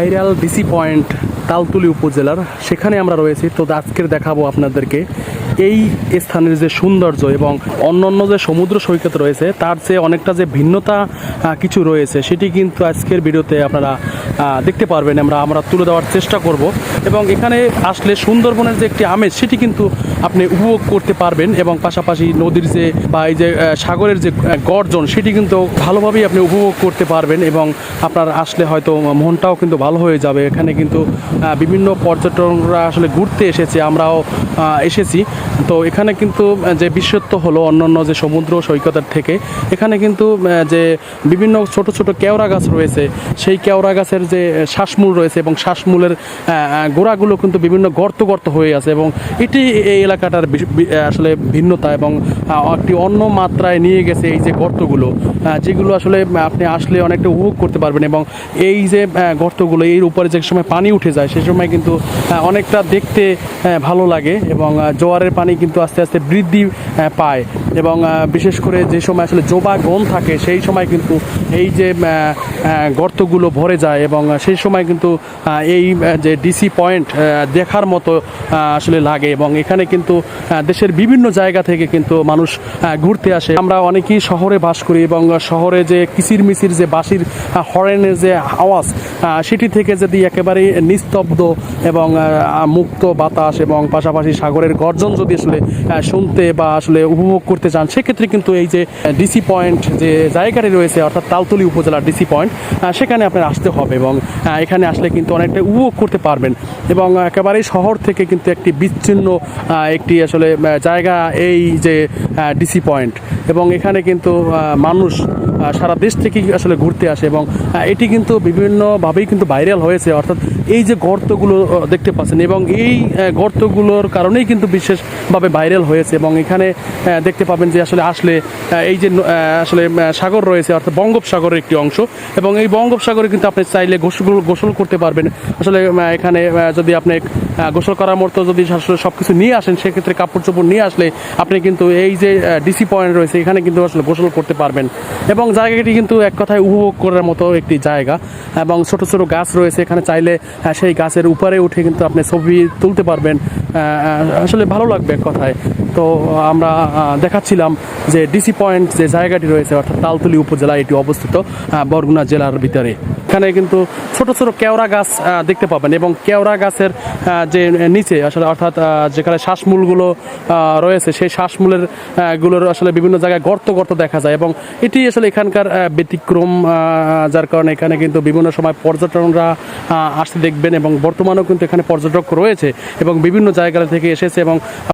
Viral DC point তালতুলি উপজেলার সেখানে আমরা রয়েছি। তো আজকের দেখাবো আপনাদেরকে এই স্থানের যে সৌন্দর্য এবং অন্যান্য যে সমুদ্র সৈকত রয়েছে, তার চেয়ে অনেকটা যে ভিন্নতা কিছু রয়েছে, সেটি কিন্তু আজকের ভিডিওতে আপনারা দেখতে পারবেন। আমরা আমরা তুলে দেওয়ার চেষ্টা করব। এবং এখানে আসলে সুন্দরবনের যে একটি আমেজ, সেটি কিন্তু আপনি উপভোগ করতে পারবেন এবং পাশাপাশি নদীর যে, বা এই যে সাগরের যে গর্জন, সেটি কিন্তু ভালোভাবেই আপনি উপভোগ করতে পারবেন এবং আপনার আসলে হয়তো মনটাও কিন্তু ভালো হয়ে যাবে। এখানে কিন্তু বিভিন্ন পর্যটকরা আসলে ঘুরতে এসেছে, আমরাও এসেছি। তো এখানে কিন্তু যে বিশেষত্ব হলো অন্যান্য যে সমুদ্র সৈকতের থেকে এখানে কিন্তু যে বিভিন্ন ছোট ছোট কেওড়া গাছ রয়েছে সেই কেওড়া গাছের যে শ্বাসমূল রয়েছে এবং শ্বাসমূলের গোড়াগুলো কিন্তু বিভিন্ন গর্ত গর্ত হয়ে আছে এবং এটি এই এলাকাটার আসলে ভিন্নতা এবং একটি অন্য মাত্রায় নিয়ে গেছে এই যে গর্তগুলো যেগুলো আসলে আপনি আসলে অনেকটা উপভোগ করতে পারবেন এবং এই যে গর্তগুলো এর উপরে যে সময় পানি উঠে যায় সে সময় কিন্তু অনেকটা দেখতে ভালো লাগে এবং আহ, জোয়ারের পানি কিন্তু আস্তে আস্তে বৃদ্ধি পায়। এবং বিশেষ করে যে সময় আসলে জোবা গন থাকে সেই সময় কিন্তু এই যে গর্তগুলো ভরে যায় এবং সেই সময় কিন্তু এই যে ডিসি পয়েন্ট দেখার মতো আসলে লাগে এবং এখানে কিন্তু দেশের বিভিন্ন জায়গা থেকে কিন্তু মানুষ ঘুরতে আসে। আমরা অনেকেই শহরে বাস করি এবং শহরে যে কিচির মিচির যে আহ, হরেনের যে আওয়াজ সেটি থেকে যদি একেবারে নিস্তব্ধ এবং মুক্ত বাতাস এবং পাশাপাশি সাগরের গর্জন যদি আসলে শুনতে বা আসলে উপভোগ করতে চান, সেক্ষেত্রে কিন্তু এই যে ডিসি পয়েন্ট যে জায়গাটি রয়েছে, অর্থাৎ তালতলি উপজেলার ডিসি পয়েন্ট সেখানে আপনার আসতে হবে এবং এখানে আসলে কিন্তু অনেকটা উপভোগ করতে পারবেন। এবং একেবারেই শহর থেকে কিন্তু একটি বিচ্ছিন্ন একটি আসলে জায়গা এই যে ডিসি পয়েন্ট এবং এখানে কিন্তু মানুষ সারা দেশ থেকেই আসলে ঘুরতে আসে এবং এটি কিন্তু বিভিন্নভাবেই কিন্তু ভাইরাল হয়েছে। অর্থাৎ এই যে গর্তগুলো দেখতে পাচ্ছেন এবং এই গর্তগুলোর কারণেই কিন্তু বিশেষভাবে ভাইরাল হয়েছে এবং এখানে দেখতে পাবেন যে আসলে আসলে এই যে আসলে সাগর রয়েছে, অর্থাৎ বঙ্গোপসাগরের একটি অংশ এবং এই বঙ্গোপসাগরে কিন্তু আপনি চাইলে গোসল গোসল করতে পারবেন। আসলে এখানে যদি আপনি গোসল করার মতো যদি আসলে সব কিছু নিয়ে আসেন, সেক্ষেত্রে কাপড় চোপড় নিয়ে আসলে আপনি কিন্তু এই যে ডিসি পয়েন্ট রয়েছে, এখানে কিন্তু আসলে গোসল করতে পারবেন। এবং জায়গাটি কিন্তু এক কথায় উপভোগ করার মতো একটি জায়গা এবং ছোট ছোট গাছ রয়েছে, এখানে চাইলে সেই গাছের উপরে উঠে কিন্তু আপনি ছবি তুলতে পারবেন। আসলে ভালো লাগবে কথায়। তো আমরা দেখাচ্ছিলাম যে ডিসি পয়েন্ট যে জায়গাটি রয়েছে অর্থাৎ তালতলি উপজেলা এটি অবস্থিত বরগুনা জেলার ভিতরে। এখানে কিন্তু ছোট ছোট কেওড়া গাছ দেখতে পাবেন এবং কেওড়া গাছের যে নিচে আসলে অর্থাৎ যেখানে শ্বাসমূলগুলো রয়েছে সেই শ্বাসমূলেরগুলোর আসলে বিভিন্ন জায়গায় গর্ত গর্ত দেখা যায় এবং এটি আসলে এখানকার ব্যতিক্রম যার কারণে এখানে কিন্তু বিভিন্ন সময় পর্যটনরা আহ, আসতে দেখবেন এবং বর্তমানেও কিন্তু এখানে পর্যটক রয়েছে এবং বিভিন্ন জায়গা থেকে এসেছে এবং